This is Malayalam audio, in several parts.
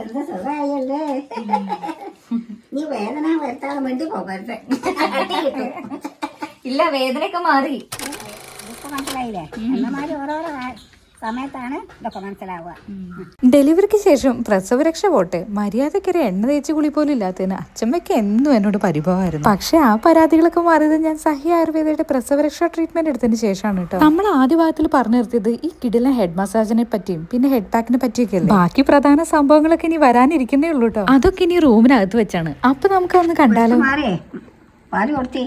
എന്ത് സുഖമായല്ലേ? നീ വേദന വരുത്താൻ വേണ്ടി പോകരുത്. ഇല്ല വേദനയൊക്കെ മാറി. മനസ്സിലായില്ലേ? അമ്മമാര് ഓരോരോ സമയത്താണ് ഇതൊക്കെ മനസ്സിലാവുക. ഡെലിവറിക്ക് ശേഷം പ്രസവരക്ഷ പോട്ടെ. മര്യാദക്കൊരു എണ്ണ തേച്ച് കുളി പോലും ഇല്ലാത്തതിന് അച്ഛമ്മയ്ക്ക് എന്നും എന്നോട് പരിഭവമായിരുന്നു. പക്ഷെ ആ പരാതികളൊക്കെ മാറിയത് ഞാൻ സഹി ആയുർവേദയുടെ പ്രസവരക്ഷ ട്രീറ്റ്മെന്റ് എടുത്തതിന് ശേഷമാണ് കേട്ടോ. നമ്മൾ ആദ്യ ഭാഗത്തിൽ പറഞ്ഞു നിർത്തിയത് ഈ കിടിലൻ ഹെഡ് മസാജിനെ പറ്റിയും പിന്നെ ഹെഡ് പാക്കിനെ പറ്റിയൊക്കെ ബാക്കി പ്രധാന സംഭവങ്ങളൊക്കെ ഇനി വരാനിരിക്കുന്നേ ഉള്ളൂ കേട്ടോ. അതൊക്കെ ഇനി റൂമിനകത്ത് വെച്ചാണ്. അപ്പൊ നമുക്ക് ഒന്ന് കണ്ടാലോ? പാൽ കൊടുത്തി.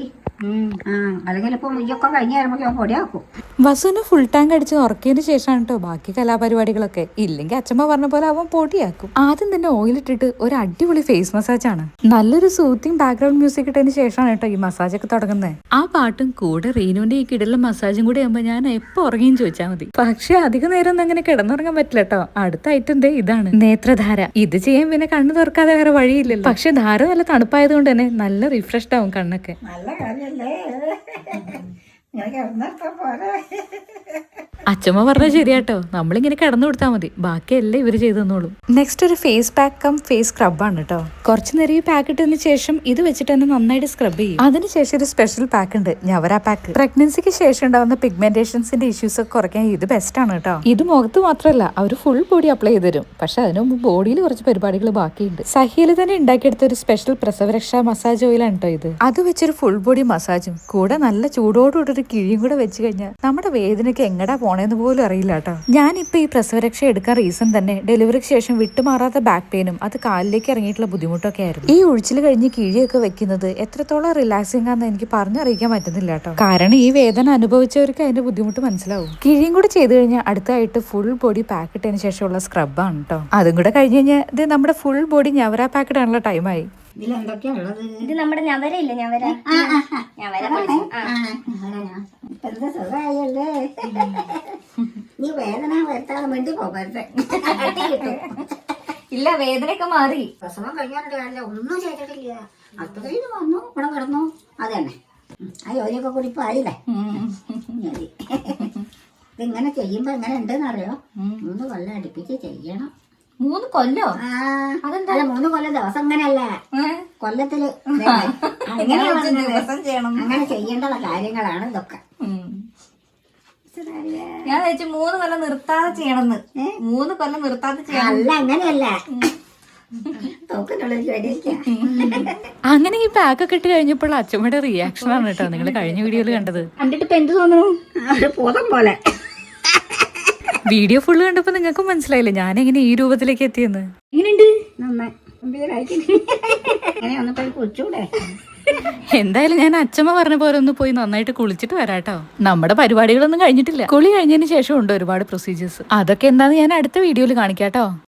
വസുവിന് ഫുൾ ടാങ്ക് അടിച്ച് ഉറക്കിയതിന് ശേഷമാണ് കേട്ടോ ബാക്കി കലാപരിപാടികളൊക്കെ. ഇല്ലെങ്കിൽ അച്ഛമ്മ പറഞ്ഞ പോലെ അവൻ പൊടിയാക്കും. ആദ്യം തന്നെ ഓയിൽ ഇട്ടിട്ട് ഒരു അടിപൊളി ഫേസ് മസാജ് ആണ്. നല്ലൊരു സൂത്തിങ് ബാക്ക്ഗ്രൗണ്ട് മ്യൂസിക് ഇട്ടതിന് ശേഷമാണ് കേട്ടോ ഈ മസാജ് ഒക്കെ തുടങ്ങുന്നത് ആ പാട്ടും കൂടെ റീനുവിന്റെ ഈ കിടലും മസാജും കൂടെ ആകുമ്പോൾ ഞാൻ എപ്പോ ഉറങ്ങിയും ചോദിച്ചാൽ മതി. പക്ഷെ അധിക നേരം ഒന്നും അങ്ങനെ കിടന്നുറങ്ങാൻ പറ്റില്ല കേട്ടോ അടുത്ത ഐറ്റം ദേ ഇതാണ്. നേത്രധാര. ഇത് ചെയ്യാൻ പിന്നെ കണ്ണു തുറക്കാതെ വേറെ വഴിയില്ലല്ലോ. പക്ഷെ ധാര നല്ല തണുപ്പായത് കൊണ്ട് തന്നെ നല്ല റിഫ്രഷ് ആവും കണ്ണൊക്കെ നല്ല കാര്യല്ലേ? ഞാൻ കിടന്നൊക്കെ പോരെ. അച്ഛമ്മ പറഞ്ഞ ശരിയാട്ടോ. നമ്മളിങ്ങനെ കിടന്നു കൊടുത്താൽ മതി. ബാക്കിയല്ലേ ഇവർ ചെയ്തു തന്നോളൂ. നെക്സ്റ്റ് ഒരു ഫേസ് പാക്ക് കം ഫേസ് സ്ക്രബാണ് കേട്ടോ കുറച്ച് നേരം ഈ പാക്ക് ഇട്ടതിന് ശേഷം ഇത് വെച്ചിട്ട് തന്നെ നന്നായിട്ട് സ്ക്രബ് ചെയ്യും. അതിനുശേഷം ഒരു സ്പെഷ്യൽ പാക്ക് ഉണ്ട്. ഞവര പാക്ക് പ്രഗ്നൻസിക്ക് ശേഷം ഉണ്ടാകുന്ന പിഗ്മെന്റേഷൻസിന്റെ ഇഷ്യൂസ് ഒക്കെ കുറയ്ക്കാൻ ഇത് ബെസ്റ്റ് ആണ് കേട്ടോ ഇത് മുഖത്ത് മാത്രമല്ല അവർ ഫുൾ ബോഡി അപ്ലൈ ചെയ്ത് തരും. പക്ഷെ അതിനു മുമ്പ് ബോഡിയിൽ കുറച്ച് പരിപാടികൾ ബാക്കിയുണ്ട്. സഹിയിൽ തന്നെ ഉണ്ടാക്കിയെടുത്ത ഒരു സ്പെഷ്യൽ പ്രസവരക്ഷാ മസാജ് ഓയിലാണ് കേട്ടോ ഇത്. അത് വെച്ചൊരു ഫുൾ ബോഡി മസാജും കൂടെ നല്ല ചൂടോടുകൂടി ഒരു കിഴിയും കൂടെ വെച്ച് കഴിഞ്ഞാൽ നമ്മുടെ വേദനയ്ക്ക് എങ്ങടാ പോണേന്ന് പോലും അറിയില്ല കേട്ടോ ഞാനിപ്പോ ഈ പ്രസവരക്ഷ എടുക്കാൻ റീസൺ തന്നെ ഡെലിവറിക്ക് ശേഷം വിട്ടുമാറാത്ത ബാക്ക് പെയിനും അത് കാലിലേക്ക് ഇറങ്ങിയിട്ടുള്ള ബുദ്ധിമുട്ടൊക്കെ ആയിരുന്നു. ഈ ഉഴിച്ചിൽ കഴിഞ്ഞ് കിഴിയൊക്കെ വെക്കുന്നത് എത്രത്തോളം റിലാക്സിംഗ് ആണെന്ന് എനിക്ക് പറഞ്ഞറിയിക്കാൻ പറ്റുന്നില്ല കേട്ടോ കാരണം ഈ വേദന അനുഭവിച്ചവർക്ക് അതിന്റെ ബുദ്ധിമുട്ട് മനസ്സിലാവും. കിഴിയും കൂടെ ചെയ്തു കഴിഞ്ഞാൽ അടുത്തായിട്ട് ഫുൾ ബോഡി പാക്ക് ഇട്ടതിന് ശേഷമുള്ള സ്ക്രബാണ് കേട്ടോ അതും കൂടെ കഴിഞ്ഞ് കഴിഞ്ഞാൽ ഇത് നമ്മുടെ ഫുൾ ബോഡി ഞവര പാക്കറ്റ് ഇടാനുള്ള ടൈമായി ഇത് നമ്മുടെ ഞവര? ഇല്ല ഞവര ഞവര പൊടിച്ച്. ആ. എന്ത് സുഖമായല്ലേ നീ വേദന വരുത്താതെ വേണ്ടി പോകരുത്. ഇല്ല വേദനയൊക്കെ മാറി. പ്രസവം കഴിയാറില്ല ഒന്നും ചെയ്തിട്ടില്ല. അത്രയും വന്നു ഇവിടെ കിടന്നു. അത് തന്നെ. ആ ജോലിയൊക്കെ കൂടി ഇപ്പൊ ആയില്ലേ. ഇതിങ്ങനെ ചെയ്യുമ്പോ എങ്ങനെ ഉണ്ടെന്ന് അറിയോ? മൂന്ന് കൊല്ലം അടുപ്പിച്ച് ചെയ്യണം. മൂന്ന് കൊല്ലോ? അതെന്താ? മൂന്ന് കൊല്ലം ദിവസം അങ്ങനെയല്ല? കൊല്ലത്തിൽ അങ്ങനെ ചെയ്യേണ്ടുള്ള കാര്യങ്ങളാണ് ഇതൊക്കെ. ഞാൻ വെച്ച് മൂന്ന് കൊല്ലം നിർത്താതെ ചെയ്യണമെന്ന്. മൂന്ന് കൊല്ലം നിർത്താതെ ചെയ്യണം. അല്ല അങ്ങനെയല്ല. അങ്ങനെ ഈ പാക്ക് ഒക്കെ ഇട്ട് കഴിഞ്ഞപ്പോൾ അച്ഛമ്മയുടെ റിയാക്ഷൻ ആണ് കേട്ടോ. നിങ്ങൾ കഴിഞ്ഞ വീഡിയോയിൽ കണ്ടത്. കണ്ടിട്ട് ഇപ്പൊ എന്ത് തോന്നുന്നു? പോലെ. വീഡിയോ ഫുള്ള് കണ്ടപ്പോ നിങ്ങൾക്കും മനസ്സിലായില്ല? ഞാൻ എങ്ങനെ ഈ രൂപത്തിലേക്ക് എത്തിയെന്ന്? എങ്ങനെയുണ്ട് നന്നായി. എന്തായാലും ഞാൻ അച്ഛമ്മ പറഞ്ഞ പോലെ ഒന്ന് പോയി നന്നായിട്ട് കുളിച്ചിട്ട് വരാട്ടോ. നമ്മുടെ പരിപാടികളൊന്നും കഴിഞ്ഞിട്ടില്ല. കുളി കഴിഞ്ഞതിന് ശേഷം ഉണ്ട് ഒരുപാട് പ്രൊസീജിയേഴ്സ് അതൊക്കെ എന്താന്ന് ഞാൻ അടുത്ത വീഡിയോയിൽ കാണിക്കാട്ടോ.